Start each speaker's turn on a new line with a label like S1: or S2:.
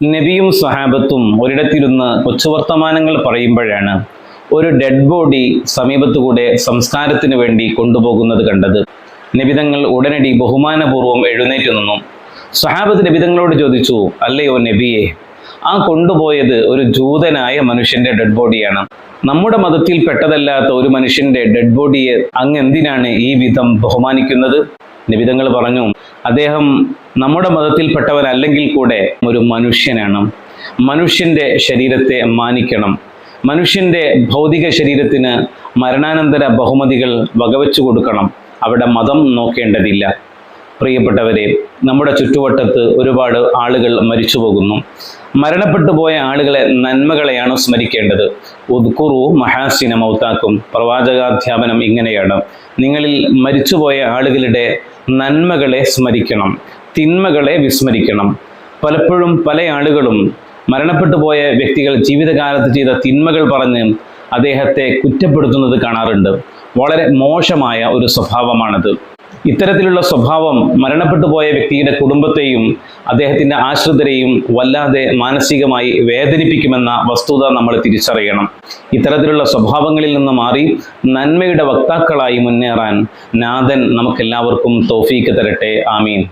S1: നബിയും സഹാബത്തും ഒരിടത്തിരുന്ന് കൊച്ചുവർത്തമാനങ്ങൾ പറയുമ്പോഴാണ് ഒരു ഡെഡ് ബോഡി സമീപത്തുകൂടെ സംസ്കാരത്തിന് വേണ്ടി കൊണ്ടുപോകുന്നത് കണ്ടത്. നിബിതങ്ങൾ ഉടനടി ബഹുമാനപൂർവം എഴുന്നേറ്റ് നിന്നു. സഹാബത്ത് നിബിതങ്ങളോട് ചോദിച്ചു അല്ലയോ നബിയെ ആ കൊണ്ടുപോയത് ഒരു ജൂതനായ മനുഷ്യന്റെ ഡെഡ് ബോഡിയാണ് നമ്മുടെ മതത്തിൽ പെട്ടതല്ലാത്ത ഒരു മനുഷ്യന്റെ ഡെഡ് ബോഡിയെ അങ്ങ് എന്തിനാണ് ഈ വിധം ബഹുമാനിക്കുന്നത്? നിബിതങ്ങൾ പറഞ്ഞു. അദ്ദേഹം നമ്മുടെ മതത്തിൽപ്പെട്ടവനല്ലെങ്കിൽ കൂടെ ഒരു മനുഷ്യനാണ്. മനുഷ്യന്റെ ശരീരത്തെ മാനിക്കണം. മനുഷ്യന്റെ ഭൗതിക ശരീരത്തിന് മരണാനന്തര ബഹുമതികൾ വകവെച്ചു കൊടുക്കണം. അവിടെ മതം നോക്കേണ്ടതില്ല. പ്രിയപ്പെട്ടവരെ നമ്മുടെ ചുറ്റുവട്ടത്ത് ഒരുപാട് ആളുകൾ മരിച്ചു പോകുന്നു മരണപ്പെട്ടു പോയ ആളുകളെ നന്മകളെയാണ് സ്മരിക്കേണ്ടത്? ഉദ്കുറു മഹാസിന മൗത്താക്കും. പ്രവാചകാധ്യാപനം ഇങ്ങനെയാണ്. നിങ്ങളിൽ മരിച്ചുപോയ ആളുകളുടെ നന്മകളെ സ്മരിക്കണം. തിന്മകളെ വിസ്മരിക്കണം. പലപ്പോഴും പല ആളുകളും മരണപ്പെട്ടു പോയ വ്യക്തികൾ ജീവിതകാലത്ത് ചെയ്ത തിന്മകൾ പറഞ്ഞ് അദ്ദേഹത്തെ കുറ്റപ്പെടുത്തുന്നത് കാണാറുണ്ട്. വളരെ മോശമായ ഒരു സ്വഭാവമാണത്. ഇത്തരത്തിലുള്ള സ്വഭാവം മരണപ്പെട്ടു പോയ വ്യക്തിയുടെ കുടുംബത്തെയും അദ്ദേഹത്തിന്റെ ആശ്രിതരെയും വല്ലാതെ മാനസികമായി വേദനിപ്പിക്കുമെന്ന വസ്തുത നമ്മൾ തിരിച്ചറിയണം. ഇത്തരത്തിലുള്ള സ്വഭാവങ്ങളിൽ നിന്ന് മാറി നന്മയുടെ വക്താക്കളായി മുന്നേറാൻ നാഥൻ നമുക്കെല്ലാവർക്കും തോഫീക്ക് തരട്ടെ. ആമീൻ.